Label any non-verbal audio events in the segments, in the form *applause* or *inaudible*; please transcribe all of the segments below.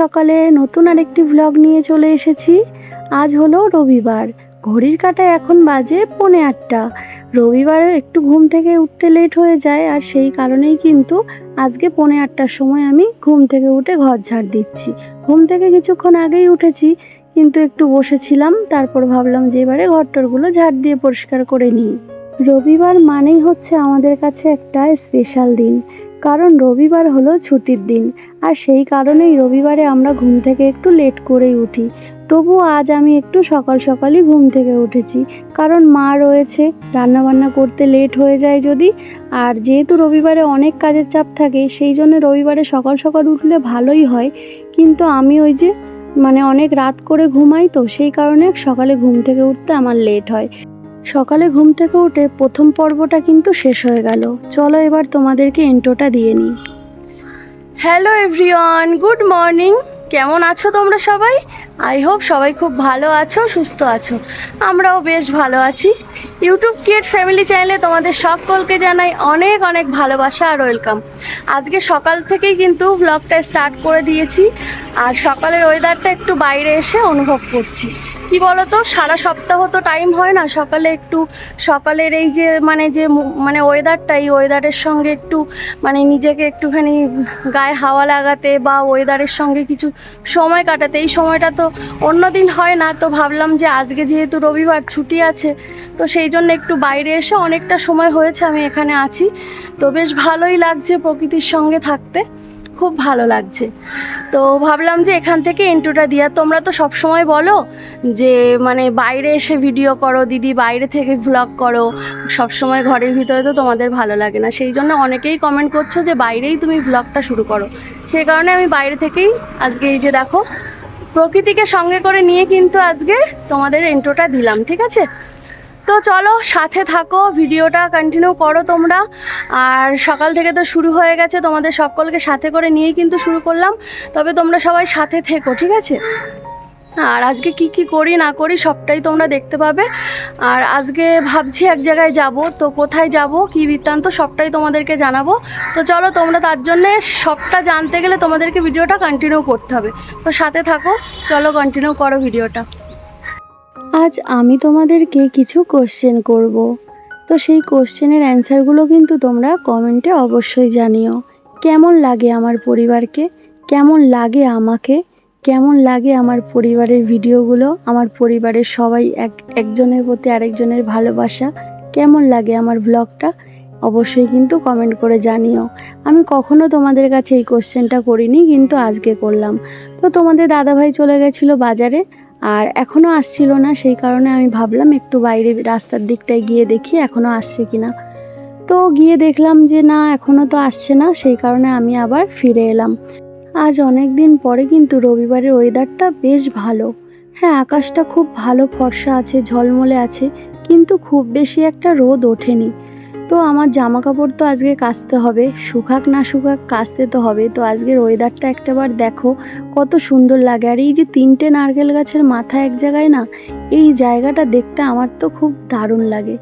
সকালে নতুন আরেকটি ভ্লগ নিয়ে চলে এসেছি। আজ হলো রবিবার। ঘড়ির কাঁটায় এখন বাজে পৌনে আটটা। রবিবারে একটু ঘুম থেকে উঠতে লেট হয়ে যায় আর সেই কারণেই কিন্তু আজকে পৌনে আটটার সময় আমি ঘুম থেকে উঠে ঘর ঝাড় দিচ্ছি। ঘুম থেকে কিছুক্ষণ আগেই উঠেছি, কিন্তু একটু বসেছিলাম, তারপর ভাবলাম যে এবারে ঘরটরগুলো ঝাড় দিয়ে পরিষ্কার করে নিই। রবিবার মানেই হচ্ছে আমাদের কাছে একটা স্পেশাল দিন। কারণ রবিবার হলো ছুটির দিন, আর সেই কারণেই রবিবারে আমরা ঘুম থেকে একটু লেট করেই উঠি। তবু আজ আমি একটু সকাল সকালই ঘুম থেকে উঠেছি, কারণ মা রয়েছে, রান্নাবান্না করতে লেট হয়ে যায় যদি, আর যেহেতু রবিবারে অনেক কাজের চাপ থাকে, সেই জন্য রবিবারে সকাল সকাল উঠলে ভালোই হয়। কিন্তু আমি ওই যে মানে অনেক রাত করে ঘুমাই তো, সেই কারণে সকালে ঘুম থেকে উঠতে আমার লেট হয়। সকালে ঘুম থেকে উঠে প্রথম পর্বটা কিন্তু শেষ হয়ে গেল। চলো এবার তোমাদেরকে এন্টোটা দিয়ে নিই। Hello everyone, good morning. কেমন আছো তোমরা সবাই? আই হোপ সবাই খুব ভালো আছো, সুস্থ আছো। আমরাও বেশ ভালো আছি। ইউটিউব ক্রিয়েট ফ্যামিলি চ্যানেলে তোমাদের সকলকে জানাই অনেক অনেক ভালোবাসা আর ওয়েলকাম। আজকে সকাল থেকেই কিন্তু ব্লগটা স্টার্ট করে দিয়েছি। আর সকালের ওয়েদারটা একটু বাইরে এসে অনুভব করছি। কি বলতো? সারা সপ্তাহ তো টাইম হয় না। সকালে একটু, সকালের এই যে মানে যে মানে ওয়েদারটা এই ওয়েদারের সঙ্গে একটু মানে নিজেকে একটুখানি গায়ে হাওয়া লাগাতে বা ওয়েদারের সঙ্গে কিছু সময় কাটাতে, এই সময়টা তো অন্য দিন হয় না। তো ভাবলাম যে আজকে যেহেতু রবিবার, ছুটি আছে, তো সেই জন্য একটু বাইরে এসে অনেকটা সময় হয়েছে আমি এখানে আছি। তো বেশ ভালোই লাগছে প্রকৃতির সঙ্গে থাকতে। খুব ভালো লাগছে। তো ভাবলাম যে এখান থেকে ইন্টুটা দিয়া, তোমরা তো সব সময় বলো যে মানে বাইরে এসে ভিডিও করো, দিদি বাইরে থেকে ভ্লগ করো সব সময় ঘরের ভিতরে তো তোমাদের ভালো লাগে না। সেই জন্য অনেকেই কমেন্ট করছ যে, বাইরেই তুমি ভ্লগটা শুরু করো। সেই কারণে আমি বাইরে থেকেই আজকে এই যে দেখো, প্রকৃতিকে সঙ্গে করে নিয়ে কিন্তু আজকে তোমাদের ইন্ট্রোটা দিলাম, ঠিক আছে? তো চলো, সাথে থাকো, ভিডিওটা কন্টিনিউ করো তোমরা। আর সকাল থেকে তো শুরু হয়ে গেছে, তোমাদের সকলকে সাথে করে নিয়েই কিন্তু শুরু করলাম। তবে তোমরা সবাই সাথে থেকো, ঠিক আছে? আর আজকে কি কি করি, না করি, সবটাই তোমরা দেখতে পাবে। আর আজকে ভাবছি এক জায়গায় যাব, তো কোথায় যাব, কি বৃত্তান্ত, সবটাই তোমাদেরকে জানাব। তো চলো, তোমরা তার জন্যে সবটা জানতে গেলে তোমাদেরকে ভিডিওটা কন্টিনিউ করতে হবে। তো সাথে থাকো, চলো কন্টিনিউ করো ভিডিওটা। আজ আমি তোমাদেরকে কিছু কোশ্চেন করব। তো সেই কোশ্চেনের অ্যান্সারগুলো কিন্তু তোমরা কমেন্টে অবশ্যই জানিও। কেমন লাগে আমার পরিবারকে? কেমন লাগে আমাকে? কেমন লাগে আমার পরিবারের ভিডিওগুলো আমার পরিবারের সবাই এক, একজনের প্রতি আরেকজনের ভালোবাসা? কেমন লাগে আমার ব্লগটা অবশ্যই কিন্তু কমেন্ট করে জানিও। আমি কখনো তোমাদের কাছে এই কোশ্চেনটা করিনি, কিন্তু আজকে করলাম। তো তোমাদের দাদাভাই চলে গেছিল বাজারে। আর এখনও আসছিল না, সেই কারণে আমি ভাবলাম একটু বাইরে রাস্তার দিকটায় গিয়ে দেখি এখনও আসছে কি না তো গিয়ে দেখলাম যে না এখনও তো আসছে না, সেই কারণে আমি আবার ফিরে এলাম। আজ অনেক দিন পরে কিন্তু রবিবারের ওয়েদারটা বেশ ভালো। হ্যাঁ আকাশটা খুব ভালো, ফর্সা আছে, ঝলমলে আছে, কিন্তু খুব বেশি একটা রোদ ওঠেনি। তো আমার জামা কাপড় তো আজকে কাচতে হবে, শুকাক না শুকাক কাচতে তো হবে। তো আজকের ওয়েদারটা একটাবার দেখো, কত সুন্দর লাগে। আর এই যে তিনটে নারকেল গাছের মাথা এক জায়গায় না, এই জায়গাটা দেখতে আমার তো খুব দারুণ লাগে।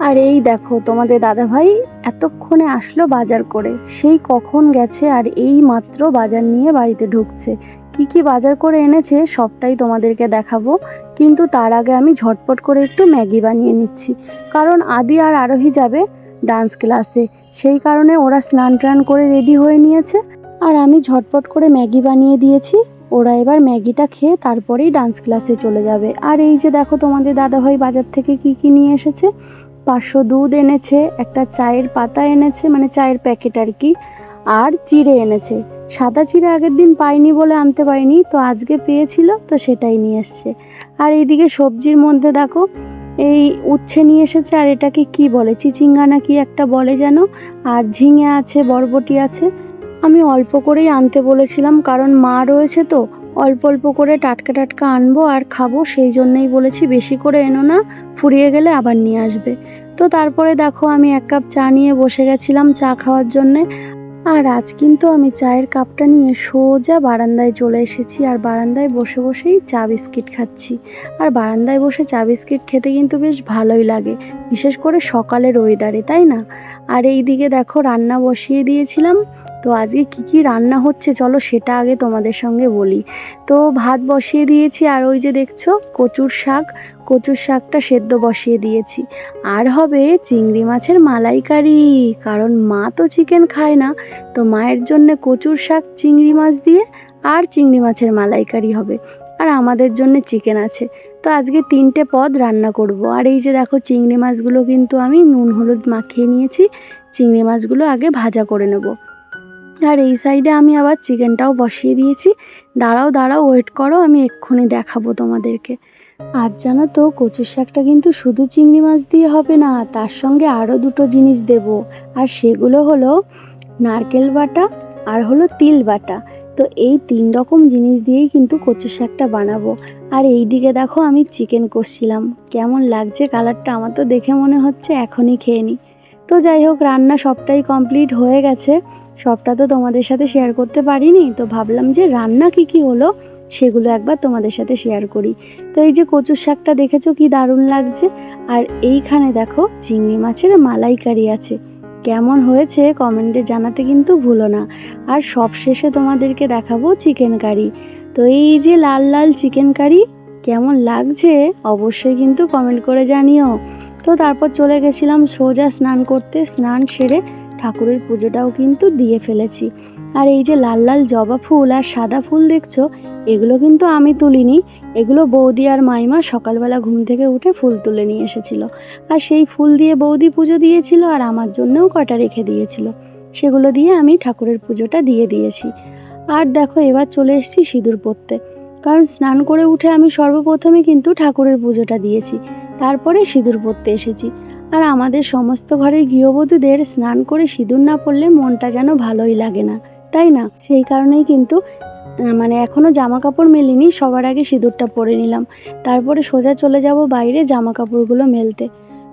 আর এই দেখো তোমাদের দাদাভাই এতক্ষণে আসলো বাজার করে। সেই কখন গেছে আর এই মাত্র বাজার নিয়ে বাড়িতে ঢুকছে। কি কি বাজার করে এনেছে সবটাই তোমাদেরকে দেখাবো। কিন্তু তার আগে আমি ঝটপট করে একটু ম্যাগি বানিয়ে নিচ্ছি। কারণ আদি আর আরোহী যাবে ডান্স ক্লাসে। সেই কারণে ওরা স্নান টান করে রেডি হয়ে নিয়েছে। আর আমি ঝটপট করে ম্যাগি বানিয়ে দিয়েছি। ওরা এবার ম্যাগিটা খেয়ে তারপরেই ডান্স ক্লাসে চলে যাবে। আর এই যে দেখো তোমাদের দাদাভাই বাজার থেকে কি কি নিয়ে এসেছে? পাঁচশো দুধ এনেছে, একটা চায়ের পাতা এনেছে মানে চায়ের প্যাকেট আর কি, আর চিড়ে এনেছে। সাদা চিড়ে আগের দিন পাইনি বলে আনতে পারিনি, তো আজকে পেয়েছিল, তো সেটাই নিয়ে এসছে। আর এইদিকে সবজির মধ্যে দেখো এই উচ্ছে নিয়ে এসেছে আর এটাকে কি বলে? চিচিঙ্গা না কি একটা বলে যেন? আর ঝিঙে আছে, বরবটি আছে। আমি অল্প করেই আনতে বলেছিলাম, কারণ মা রয়েছে তো। অল্প অল্প করে টাটকা টাটকা আনব আর খাব, সেই জন্যই বলেছি বেশি করে এনো না, ফুরিয়ে গেলে আবার নিয়ে আসবে। তো তারপরে দেখো আমি এক কাপ চা নিয়ে বসে গেছিলাম চা খাওয়ার জন্যে। আর আজ কিন্তু আমি চায়ের কাপটা নিয়ে সোজা বারান্দায় চলে এসেছি আর বারান্দায় বসে বসেই চা বিস্কিট খাচ্ছি। আর বারান্দায় বসে চা বিস্কিট খেতে কিন্তু বেশ ভালোই লাগে, বিশেষ করে সকালের ওয়েদারে তাই না? আর এই দিকে দেখো রান্না বসিয়ে দিয়েছিলাম। তো আজকে কি কি রান্না হচ্ছে চলো সেটা আগে তোমাদের সঙ্গে বলি। তো ভাত বসিয়ে দিয়েছি আর ওই যে দেখছ কচুর শাক, কচুর শাকটা সেদ্ধ বসিয়ে দিয়েছি। আর হবে চিংড়ি মাছের মালাইকারি, কারণ মা তো চিকেন খায় না, তো মায়ের জন্য কচুর শাক, চিংড়ি মাছ দিয়ে আর চিংড়ি মাছের মালাইকারি হবে। আর আমাদের জন্য চিকেন আছে। তো আজকে তিনটে পদ রান্না করব। আর এই যে দেখো চিংড়ি মাছগুলো কিন্তু আমি নুন, হলুদ মাখিয়ে নিয়েছি। চিংড়ি মাছগুলো আগে ভাজা করে নেব। আর এই সাইডে আমি আবার চিকেনটাও বসিয়ে দিয়েছি। দাঁড়াও দাঁড়াও ওয়েট করো, আমি এক্ষুনি দেখাবো তোমাদেরকে। আর জানো তো, কচুর শাকটা কিন্তু শুধু চিংড়ি মাছ দিয়ে হবে না, তার সঙ্গে আরও দুটো জিনিস দেব। আর সেগুলো হলো নারকেল বাটা আর হলো তিল বাটা। তো এই তিন রকম জিনিস দিয়েই কিন্তু কচু শাকটা বানাবো। আর এই দিকে দেখো, আমি চিকেন কষছিলাম। কেমন লাগছে কালারটা আমার তো দেখে মনে হচ্ছে এখনই খেয়ে নিই তো যাই হোক, রান্না সবটাই কমপ্লিট হয়ে গেছে। সবটা তো তোমাদের সাথে শেয়ার করতে পারিনি। তো ভাবলাম যে রান্না কি কি হলো, সেগুলো একবার তোমাদের সাথে শেয়ার করি। তো এই যে কচুর শাকটা দেখেছ কি দারুণ লাগছে? আর এইখানে দেখো চিংড়ি মাছের মালাইকারি আছে। কেমন হয়েছে কমেন্টে জানাতে কিন্তু ভুলো না। আর সব শেষে তোমাদেরকে দেখাবো চিকেন কারি তো এই যে লাল লাল চিকেন কারি কেমন লাগছে অবশ্যই কিন্তু কমেন্ট করে জানিও। তো তারপর চলে গেছিলাম সোজা স্নান করতে, স্নান সেরে ঠাকুরের পুজোটাও কিন্তু দিয়ে ফেলেছি। আর এই যে লাল লাল জবা ফুল আর সাদা ফুল দেখছ, এগুলো কিন্তু আমি তুলিনি। এগুলো বৌদি আর মাইমা সকালবেলা ঘুম থেকে উঠে ফুল তুলে নিয়ে এসেছিল। আর সেই ফুল দিয়ে বৌদি পুজো দিয়েছিল আর আমার জন্যও কটা রেখে দিয়েছিল। সেগুলো দিয়ে আমি ঠাকুরের পুজোটা দিয়ে দিয়েছি। আর দেখো, এবার চলে এসেছি সিঁদুর পরতে। কারণ স্নান করে উঠে আমি সর্বপ্রথমে কিন্তু ঠাকুরের পুজোটা দিয়েছি। তারপরে সিঁদুর পরতে এসেছি। আর আমাদের সমস্ত ঘরের গৃহবধূদের স্নান করে সিঁদুর না পরলে মনটা যেন ভালোই লাগে না, তাই না? সেই কারণেই কিন্তু মানে এখনও জামা কাপড় মেলিনি, সবার আগে সিঁদুরটা পরে নিলাম। তারপরে সোজা চলে যাব বাইরে জামা কাপড়গুলো মেলতে।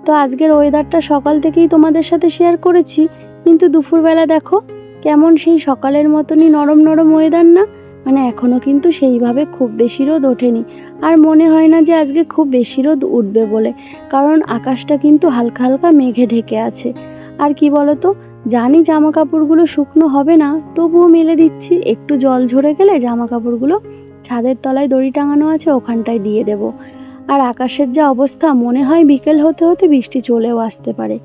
তো আজকের ওয়েদারটা সকাল থেকেই তোমাদের সাথে শেয়ার করেছি, কিন্তু দুপুরবেলা দেখো, কেমন সেই সকালের মতনই নরম নরম ওয়েদার না? মানে এখনও কিন্তু সেইভাবে খুব বেশি রোদ ওঠেনি। আর মনে হয় না যে আজকে খুব বেশি রোদ উঠবে বলে, কারণ আকাশটা কিন্তু হালকা হালকা মেঘে ঢেকে আছে। আর কি বলতো, জানি জামা কাপড়গুলো শুকনো হবে না, তবুও মেলে দিচ্ছি, একটু জল ঝরে গেলে জামা কাপড়গুলো ছাদের তলায় দড়ি টাঙানো আছে, ওখানটায় দিয়ে দেব। আর আকাশের যা অবস্থা, মনে হয় বিকেল হতে হতে বৃষ্টি চলেও আসতে পারে।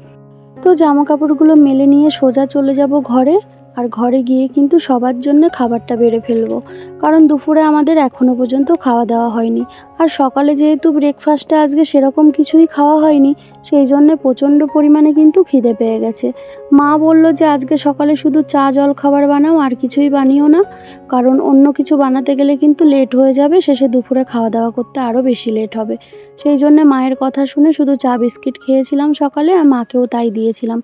তো জামা কাপড়গুলো মেলে নিয়ে সোজা চলে যাব ঘরে। আর ঘরে গিয়ে কিন্তু সবার জন্য খাবারটা বেড়ে ফেলব। কারণ দুপুরে আমাদের এখনও পর্যন্ত খাওয়া দাওয়া হয়নি। আর সকালে যেহেতু ব্রেকফাস্টে আজকে সেরকম কিছুই খাওয়া হয়নি, সেই জন্যে প্রচণ্ড পরিমাণে কিন্তু খিদে পেয়ে গেছে। মা বলল যে আজকে সকালে শুধু চা জল খাবার বানাও, আর কিছুই বানিও না, কারণ অন্য কিছু বানাতে গেলে কিন্তু লেট হয়ে যাবে, শেষে দুপুরে খাওয়া দাওয়া করতে আরও বেশি লেট হবে। সেই জন্যে মায়ের কথা শুনে শুধু চা বিস্কিট খেয়েছিলাম সকালে, আর মাকেও তাই দিয়েছিলাম।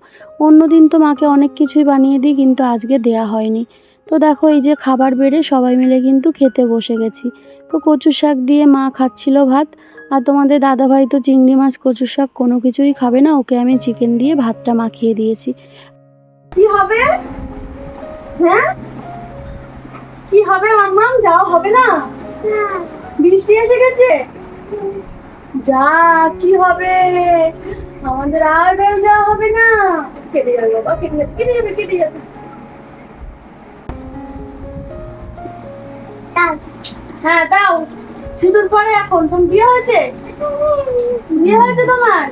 অন্য দিন তো মাকে অনেক কিছুই বানিয়ে দিই, কিন্তু আজকে দেয়া হয়নি। তো দেখো এই যে খাবার বেড়ে সবাই মিলে কিন্তু খেতে বসে গেছি। তো কচু শাক দিয়ে মা খাচ্ছিল ভাত আর তোমাদের দাদাভাই তো চিংড়ি মাছ কচু শাক কোনো কিছুই খাবে না ওকে আমি চিকেন দিয়ে ভাতটা মাখিয়ে দিয়েছি। কি হবে? হ্যাঁ? কি হবে মাম্মাম? যাওয়া হবে না? বৃষ্টি এসে গেছে? যা কি হবে? আমাদের আর বেরো যাওয়া হবে না। কেটে যাবে বাবা কেটে যাবে কেটে যাবে কেটে যাবে। হ্যাঁ দাও। সিঁদুর পরে এখন। তোমার বিয়ে হয়েছে? বিয়ে হয়েছে তোমার?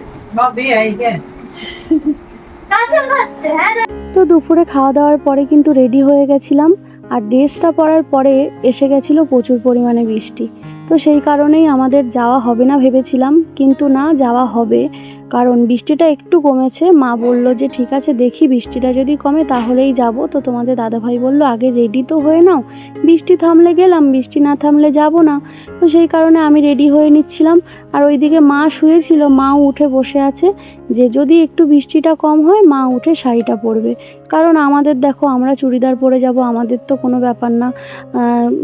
হ্যাঁ তো দুপুরে খাওয়া দাওয়ার পরে কিন্তু রেডি হয়ে গেছিলাম। আর ড্রেসটা পরার পরে এসে গেছিল প্রচুর পরিমাণে বৃষ্টি। তো সেই কারণেই আমাদের যাওয়া হবে না ভেবেছিলাম। কিন্তু না যাওয়া হবে। কারণ বৃষ্টিটা একটু কমেছে। মা বলল যে, ঠিক আছে, দেখি বৃষ্টিটা যদি কমে তাহলেই যাব। তো তোমাদের দাদাভাই বলল, আগে রেডি তো হয়ে নাও। বৃষ্টি থামলে গেলাম, বৃষ্টি না থামলে যাব না। তো সেই কারণে আমি রেডি হয়ে নিচ্ছিলাম। আর ওইদিকে মা শুয়েছিল মাও উঠে বসে আছে যে, যদি একটু বৃষ্টিটা কম হয়, মা উঠে শাড়িটা পরবে। কারণ আমাদের দেখো, আমরা চুড়িদার পরে যাব, আমাদের তো কোনো ব্যাপার না।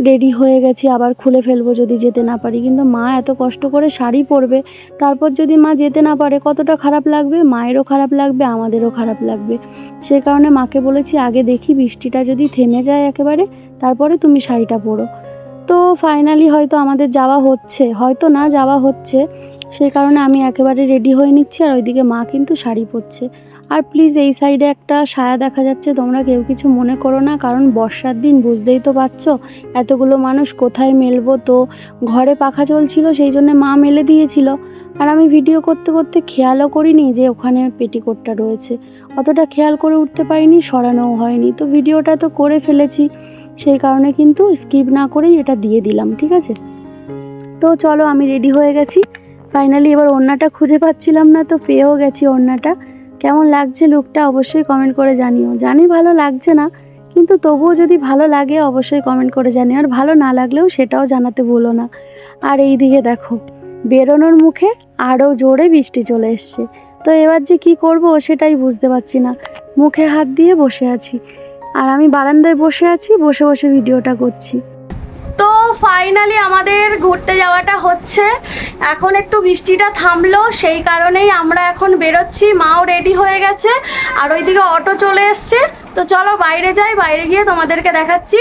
রেডি হয়ে গেছি, আবার খুলে ফেলব যদি যেতে না পারি। কিন্তু মা এত কষ্ট করে শাড়ি পরবে, তারপর যদি মা যেতে না পারে কতটা খারাপ লাগবে? মায়েরও খারাপ লাগবে, আমাদেরও খারাপ লাগবে। সে কারণে মাকে বলেছি, আগে দেখি বৃষ্টিটা যদি থেমে যায় একেবারে, তারপরে তুমি শাড়িটা পরো। তো ফাইনালি হয়তো আমাদের যাওয়া হচ্ছে। হয়তো না যাওয়া হচ্ছে। সেই কারণে আমি একেবারে রেডি হয়ে নিচ্ছি আর ওইদিকে মা কিন্তু শাড়ি পরছে। আর প্লিজ এই সাইডে একটা সায়া দেখা যাচ্ছে, তোমরা কেউ কিছু মনে করো না, কারণ বর্ষার দিন বুঝতেই তো পারছ, এতগুলো মানুষ কোথায় মেলবো? তো ঘরে পাখা চলছিল, সেই জন্য মা মেলে দিয়েছিল। আর আমি ভিডিও করতে করতে খেয়ালও করিনি যে ওখানে পেটিকোটটা রয়েছে। অতটা খেয়াল করে উঠতে পারিনি, সরানোও হয়নি। তো ভিডিওটা তো করে ফেলেছি, সেই কারণে কিন্তু স্কিপ না করেই এটা দিয়ে দিলাম, ঠিক আছে? তো চলো আমি রেডি হয়ে গেছি। ফাইনালি এবার ওড়নাটা খুঁজে পাচ্ছিলাম না, তো পেয়েও গেছি ওড়নাটা। কেমন লাগছে লুকটা অবশ্যই কমেন্ট করে জানিও। জানি ভালো লাগছে না, কিন্তু তবুও যদি ভালো লাগে অবশ্যই কমেন্ট করে জানিও। আর ভালো না লাগলেও সেটাও জানাতে ভুলো না। আর এই দিকে দেখো। বেরোনোর মুখে আরও জোরে বৃষ্টি চলে এসছে। তো এবার যে কি করব সেটাই বুঝতে পারছি না। মুখে হাত দিয়ে বসে আছি। আর আমি বারান্দায় বসে আছি, বসে বসে ভিডিওটা করছি। তো ফাইনালি আমাদের ঘুরতে যাওয়াটা হচ্ছে। এখন একটু বৃষ্টিটা থামলো, সেই কারণেই আমরা এখন বেরোচ্ছি। মাও রেডি হয়ে গেছে, আর ওইদিকে অটো চলে এসছে। তো চলো বাইরে যাই, বাইরে গিয়ে তোমাদেরকে দেখাচ্ছি।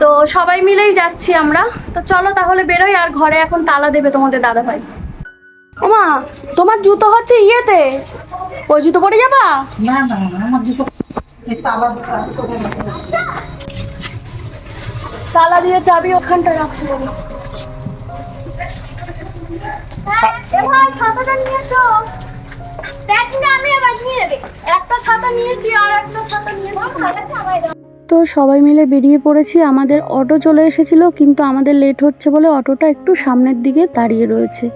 তো সবাই মিলেই যাচ্ছি আমরা। তো চলো তাহলে বেরোই আর ঘরে এখন তালা দেবে তোমাদের দাদা ভাই ওমা তোমার জুতো হচ্ছে ইয়েতে। ওই জুতো পরে যাবা? না না আমার এই তালা তালা দিয়ে চাবি ওখানটা রাখছি ছাতাটা নিয়ে এসো। আমি আবার নিয়ে একটা ছাতা নিয়েছি আর একটা ছাতা নিয়ে তো সবাই মিলে বেরিয়ে পড়েছি। আমাদের অটো চলে এসেছিল, কিন্তু আমাদের লেট হচ্ছে বলে অটোটা একটু সামনের দিকে দাঁড়িয়ে রয়েছে।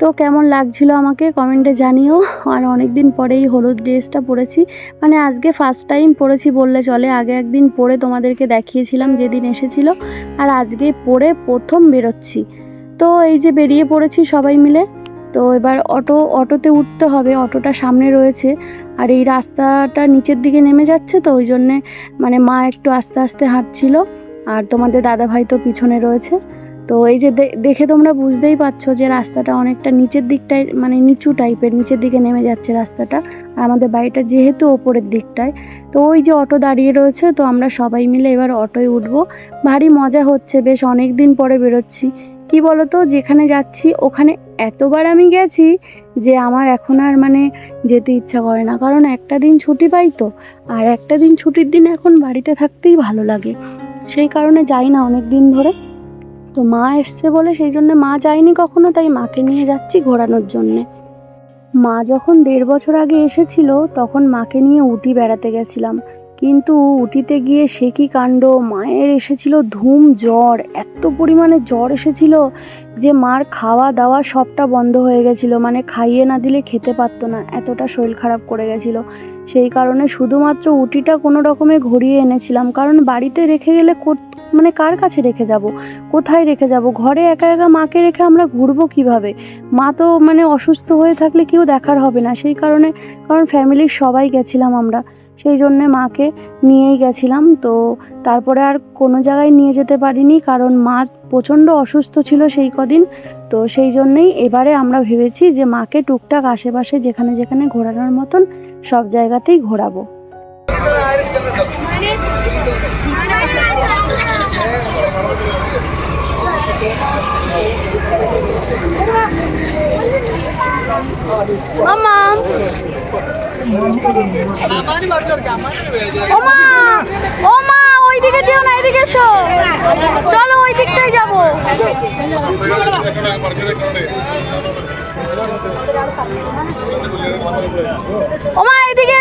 তো কেমন লাগছিল আমাকে কমেন্টে জানিও। আর অনেক দিন পরেই হলুদ ড্রেসটা পরেছি। মানে আজকে ফার্স্ট টাইম পরেছি বললে চলে। আগে একদিন পরে তোমাদেরকে দেখিয়েছিলাম যেদিন এসেছিল। আর আজকে পরে প্রথম বেরোচ্ছি। তো এই যে বেরিয়ে পড়েছি সবাই মিলে। তো এবার অটো, অটোতে উঠতে হবে, অটোটা সামনে রয়েছে। আর এই রাস্তাটা নিচের দিকে নেমে যাচ্ছে তো, ওই জন্যে মানে মা একটু আস্তে আস্তে হাঁটছিল। আর তোমাদের দাদা ভাই তো পিছনে রয়েছে। তো এই যে দেখে তোমরা বুঝতেই পারছ যে রাস্তাটা অনেকটা নিচের দিকটায় মানে নিচু টাইপের নিচের দিকে নেমে যাচ্ছে রাস্তাটা। আর আমাদের বাড়িটা যেহেতু ওপরের দিকটায়, তো ওই যে অটো দাঁড়িয়ে রয়েছে, তো আমরা সবাই মিলে এবার অটোয় উঠবো। ভারী মজা হচ্ছে, বেশ অনেক দিন পরে বেরোচ্ছি। কি বলতো, যেখানে যাচ্ছি, ওখানে এতবার আমি গেছি যে আমার এখন আর মানে যেতে ইচ্ছা করে না। কারণ একটা দিন ছুটি পাই তো, আর একটা দিন ছুটির দিন এখন বাড়িতে থাকতেই ভালো লাগে। সেই কারণে যাই না অনেক দিন ধরে। তো মা এসছে বলে সেই জন্য মা যায়নি কখনো, তাই মাকে নিয়ে যাচ্ছি ঘোরানোর জন্যে। মা যখন দেড় বছর আগে এসেছিল, তখন মাকে নিয়ে উটি বেড়াতে গেছিলাম। কিন্তু উটিতে গিয়ে সে কি কাণ্ড? মায়ের এসেছিল ধুম জ্বর, এত পরিমাণে জ্বর এসেছিল যে মার খাওয়া দাওয়া সবটা বন্ধ হয়ে গেছিল। মানে খাইয়ে না দিলে খেতে পারতো না, এতটা শরীর খারাপ করে গেছিল। সেই কারণে শুধুমাত্র উটিটা কোনো রকমে ঘুরিয়ে এনেছিলাম। কারণ বাড়িতে রেখে গেলে মানে কার কাছে রেখে যাব? কোথায় রেখে যাব? ঘরে একা একা মাকে রেখে আমরা ঘুরবো কীভাবে? মা তো মানে অসুস্থ হয়ে থাকলে কেউ দেখার হবে না। সেই কারণে, কারণ ফ্যামিলির সবাই গেছিলাম আমরা। সেই জন্যে মাকে নিয়েই গেছিলাম। তো তারপরে আর কোনো জায়গায় নিয়ে যেতে পারিনি কারণ মা প্রচণ্ড অসুস্থ ছিল সেই কদিন। তো সেই জন্যেই এবারে আমরা ভেবেছি যে মাকে টুকটাক আশেপাশে যেখানে যেখানে ঘোরানোর মতন সব জায়গাতেই ঘোরাবো। মামা না, এদিকে এসো। চলো, ওই যাব।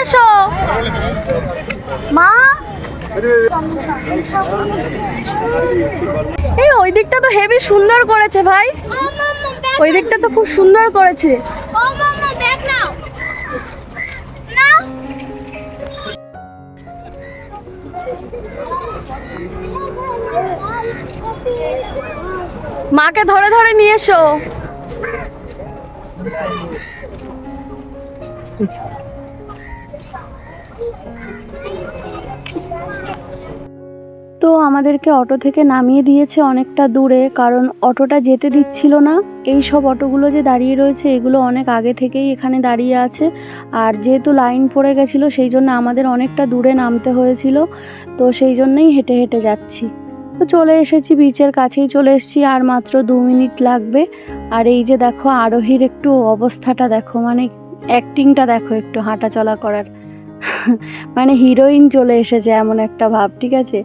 এসো। মা? এই ওই দিকটা তো হেভি সুন্দর করেছে ভাই। ওই দিকটা তো খুব সুন্দর করেছে। মাকে ধরে ধরে নিয়ে এসো। তো আমাদেরকে অটো থেকে নামিয়ে দিয়েছে অনেকটা দূরে, কারণ অটোটা যেতে দিচ্ছিল না। এই সব অটোগুলো যে দাঁড়িয়ে রয়েছে, এগুলো অনেক আগে থেকেই এখানে দাঁড়িয়ে আছে। আর যেহেতু লাইন পড়ে গেছিল, সেই জন্য আমাদের অনেকটা দূরে নামতে হয়েছিল। তো সেই জন্যই হেঁটে হেঁটে যাচ্ছি। তো চলে এসেছি বিচের কাছেই চলে এসেছি, আর মাত্র দু মিনিট লাগবে। আর এই যে দেখো, আরোহীর একটু অবস্থাটা দেখো মানে অ্যাক্টিংটা দেখো একটু হাঁটা চলা করার। *laughs* মানে হিরোইন চলে এসেছে এমন একটা ভাব, ঠিক আছে?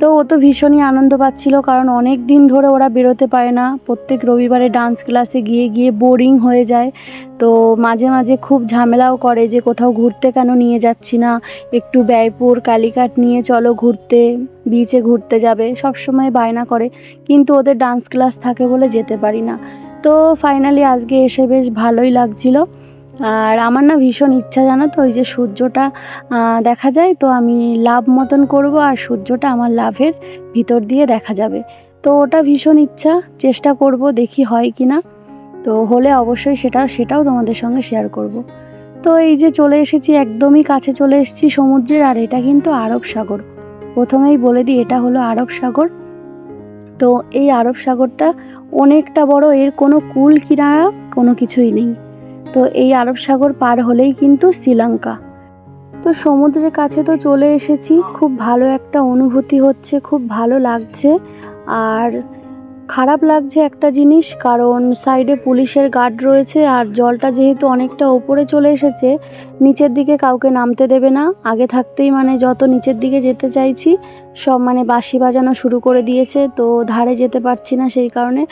তো ও তো ভীষণই আনন্দ পাচ্ছিল, কারণ অনেক দিন ধরে ওরা বেরোতে পারে না। প্রত্যেক রবিবারে ডান্স ক্লাসে গিয়ে গিয়ে বোরিং হয়ে যায়। তো মাঝে মাঝে খুব ঝামেলাও করে যে কোথাও ঘুরতে কেন নিয়ে যাচ্ছি না। একটু ব্যয়পুর কালীঘাট নিয়ে চলো ঘুরতে বিচে ঘুরতে যাবে সব সময় বায়না করে। কিন্তু ওদের ডান্স ক্লাস থাকে বলে যেতে পারি না। তো ফাইনালি আজকে এসে বেশ ভালোই লাগছিল। আর আমার না ভীষণ ইচ্ছা, জানো তো? ওই যে সূর্যটা দেখা যায়, তো আমি লাভ মতন করব আর সূর্যটা আমার লাভের ভিতর দিয়ে দেখা যাবে। তো ওটা ভীষণ ইচ্ছা, চেষ্টা করব দেখি হয় কি না। তো হলে অবশ্যই সেটা, সেটাও তোমাদের সঙ্গে শেয়ার করব। তো এই যে চলে এসেছি, একদমই কাছে চলে এসেছি সমুদ্রের, আর এটা কিন্তু আরব সাগর। প্রথমেই বলে দিই, এটা হলো আরব সাগর। তো এই আরব সাগরটা অনেকটা বড়, এর কোনো কুল কিনারা কোনো কিছুই নেই। তো এই আরব সাগর পার হলেই কিন্তু শ্রীলঙ্কা। তো সমুদ্রের কাছে তো চলে এসেছি, খুব ভালো একটা অনুভূতি হচ্ছে, খুব ভালো লাগছে। আর খারাপ লাগছে একটা জিনিস, কারণ সাইডে পুলিশের গার্ড রয়েছে আর জলটা যেহেতু অনেকটা ওপরে চলে এসেছে, নিচের দিকে কাউকে নামতে দেবে না। আগে থাকতেই মানে যত নিচের দিকে যেতে চাইছি, সব মানে বাঁশি বাজানো শুরু করে দিয়েছে, তো ধারে যেতে পারছি না সেই কারণে।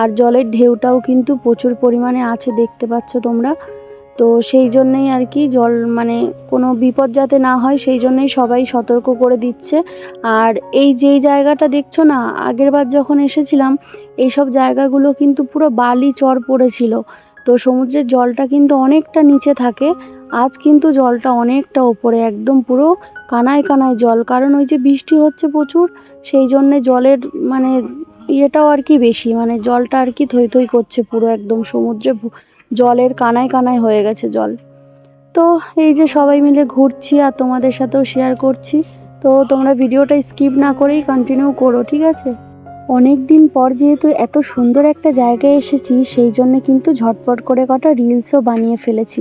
আর জলের ঢেউটাও কিন্তু প্রচুর পরিমাণে আছে, দেখতে পাচ্ছ তোমরা। তো সেই জন্যেই আর কি জল মানে কোনো বিপদ যাতে না হয়, সেই জন্যই সবাই সতর্ক করে দিচ্ছে। আর এই যেই জায়গাটা দেখছ না আগেরবার যখন এসেছিলাম, এইসব জায়গাগুলো কিন্তু পুরো বালি চর পড়েছিল। তো সমুদ্রের জলটা কিন্তু অনেকটা নিচে থাকে, আজ কিন্তু জলটা অনেকটা ওপরে, একদম পুরো কানায় কানায় জল। কারণ ওই যে বৃষ্টি হচ্ছে প্রচুর, সেই জন্যে জলের মানে ইয়েটাও আর কি বেশি মানে জলটা আর কি থই থই করছে পুরো একদম সমুদ্রে জলের কানায় কানায় হয়ে গেছে জল। তো এই যে সবাই মিলে ঘুরছি আর তোমাদের সাথেও শেয়ার করছি, তো তোমরা ভিডিওটা স্কিপ না করেই কন্টিনিউ করো, ঠিক আছে? অনেক দিন পর যেহেতু এত সুন্দর একটা জায়গায় এসেছি, সেই জন্য কিন্তু ঝটপট করে কটা রিলসও বানিয়ে ফেলেছি।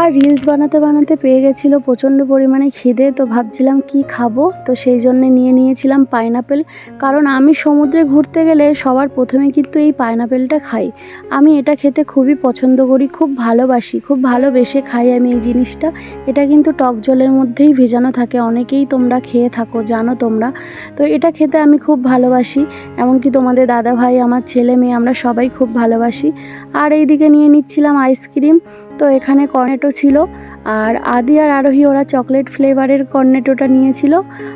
আর রিলস বানাতে বানাতে পেয়ে গেছিল প্রচণ্ড পরিমাণে খিদে, তো ভাবছিলাম কি খাব? তো সেই জন্যে নিয়ে নিয়েছিলাম পাইনাপেল কারণ আমি সমুদ্রে ঘুরতে গেলে সবার প্রথমে কিন্তু এই পাইনাপেলটা খাই। আমি এটা খেতে খুবই পছন্দ করি, খুব ভালোবাসি, খুব ভালোবেসে খাই আমি এই জিনিসটা। এটা কিন্তু টক জলের মধ্যেই ভেজানো থাকে, অনেকেই তোমরা খেয়ে থাকো, জানো তোমরা। তো এটা খেতে আমি খুব ভালোবাসি, এমনকি তোমাদের দাদা ভাই আমার ছেলে মেয়ে, আমরা সবাই খুব ভালোবাসি। আর এইদিকে নিয়ে নিচ্ছিলাম আইসক্রিম তো এখানে কর্নেটো ছিল। আর আদি আর আরোহী ওরা চকলেট ফ্লেভারের কর্নেটোটা নিয়েছিল।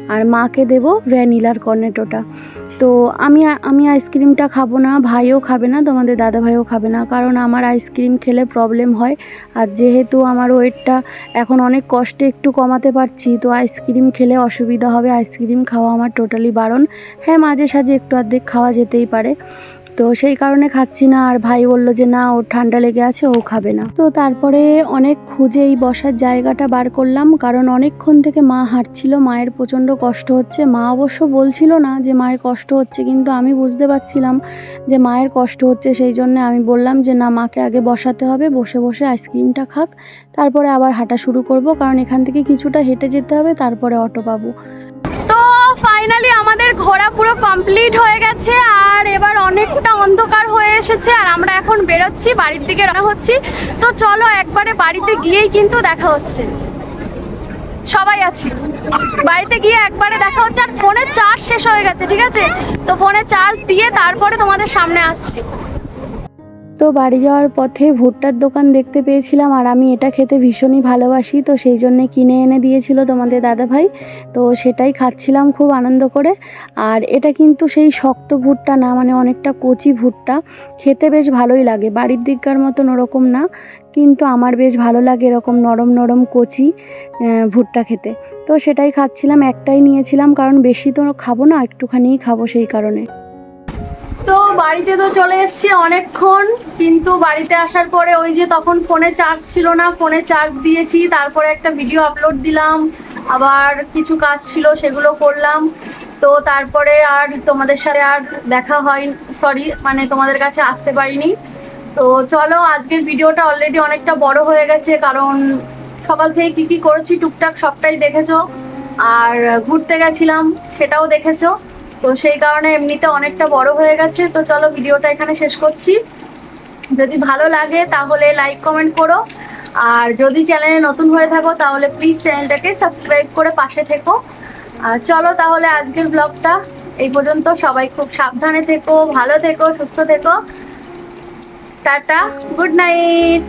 আর মাকে দেব ভ্যানিলার কর্নেটোটা তো আমি আমি আইসক্রিমটা খাব না, ভাইও খাবে না, তোমাদের দাদা ভাইও খাবে না। কারণ আমার আইসক্রিম খেলে প্রবলেম হয়। আর যেহেতু আমার ওয়েটটা এখন অনেক কষ্টে একটু কমাতে পারছি, তো আইসক্রিম খেলে অসুবিধা হবে। আইসক্রিম খাওয়া আমার টোটালি বারণ। হ্যাঁ মাঝে সাঝে একটু অর্ধেক খাওয়া যেতেই পারে। তো সেই কারণে খাচ্ছি না। আর ভাই বলল যে, না, ওর ঠান্ডা লেগে আছে, ও খাবে না। তো তারপরে অনেক খুঁজে এই বসার জায়গাটা বার করলাম। কারণ অনেকক্ষণ থেকে মা হাঁটছিল, মায়ের প্রচণ্ড কষ্ট হচ্ছে। মা অবশ্য বলছিল না যে, মায়ের কষ্ট হচ্ছে। কিন্তু আমি বুঝতে পারছিলাম যে, মায়ের কষ্ট হচ্ছে সেই জন্য আমি বললাম যে, না, মাকে আগে বসাতে হবে, বসে বসে আইসক্রিমটা খাক। তারপরে আবার হাঁটা শুরু করব। কারণ এখান থেকে কিছুটা হেঁটে যেতে হবে, তারপরে অটো পাবো। ফাইনালি আমাদের ঘোরা পুরো কমপ্লিট হয়ে গেছে, আর এবার অনেকটা অন্ধকার হয়ে এসেছে, আর আমরা এখন বেরোচ্ছি, বাড়ির দিকে রওনা হচ্ছি। তো চলো একবারে বাড়িতে গিয়েই কিন্তু দেখা হচ্ছে। সবাই আছি। বাড়িতে গিয়ে একবারে দেখা হচ্ছে, আর ফোনের চার্জ শেষ হয়ে গেছে, ঠিক আছে? তো ফোনে চার্জ দিয়ে তারপরে তোমাদের সামনে আসছি। তো বাড়ি যাওয়ার পথে ভুট্টার দোকান দেখতে পেয়েছিলাম আর আমি এটা খেতে ভীষণই ভালোবাসি। তো সেই জন্যে কিনে এনে দিয়েছিল তোমাদের দাদা ভাই। তো সেটাই খাচ্ছিলাম খুব আনন্দ করে। আর এটা কিন্তু সেই শক্ত ভুট্টা না মানে অনেকটা কচি ভুট্টা। খেতে বেশ ভালোই লাগে, বাড়ির দিককার মতন ওরকম না। কিন্তু আমার বেশ ভালো লাগে এরকম নরম নরম কচি ভুট্টা খেতে। তো সেটাই খাচ্ছিলাম, একটাই নিয়েছিলাম, কারণ বেশি তো খাব না, একটুখানিই খাব সেই কারণে। তো বাড়িতে তো চলে এসেছি অনেকক্ষণ, কিন্তু বাড়িতে আসার পরে ওই যে তখন ফোনে চার্জ ছিল না, ফোনে চার্জ দিয়েছি, তারপরে একটা ভিডিও আপলোড দিলাম, আবার কিছু কাজ ছিল সেগুলো করলাম, তো তারপরে আর তোমাদের সাথে আর দেখা হয় সরি মানে তোমাদের কাছে আসতে পারিনি। তো চলো, আজকের ভিডিওটা অলরেডি অনেকটা বড় হয়ে গেছে, কারণ সকাল থেকে কি কি করেছি, টুকটাক সবটাই দেখেছ, আর ঘুরতে গেছিলাম, সেটাও দেখেছ। তো সেই কারণে এমনিতে অনেকটা বড় হয়ে গেছে। তো চলো ভিডিওটা এখানে শেষ করছি। যদি ভালো লাগে তাহলে লাইক কমেন্ট করো। আর যদি চ্যানেলে নতুন হয়ে থাকো তাহলে প্লিজ চ্যানেলটাকে সাবস্ক্রাইব করে পাশে থেকো। আর চলো তাহলে আজকের ব্লগটা এই পর্যন্ত। সবাই খুব সাবধানে থেকো, ভালো থেকো, সুস্থ থেকো। Tata good night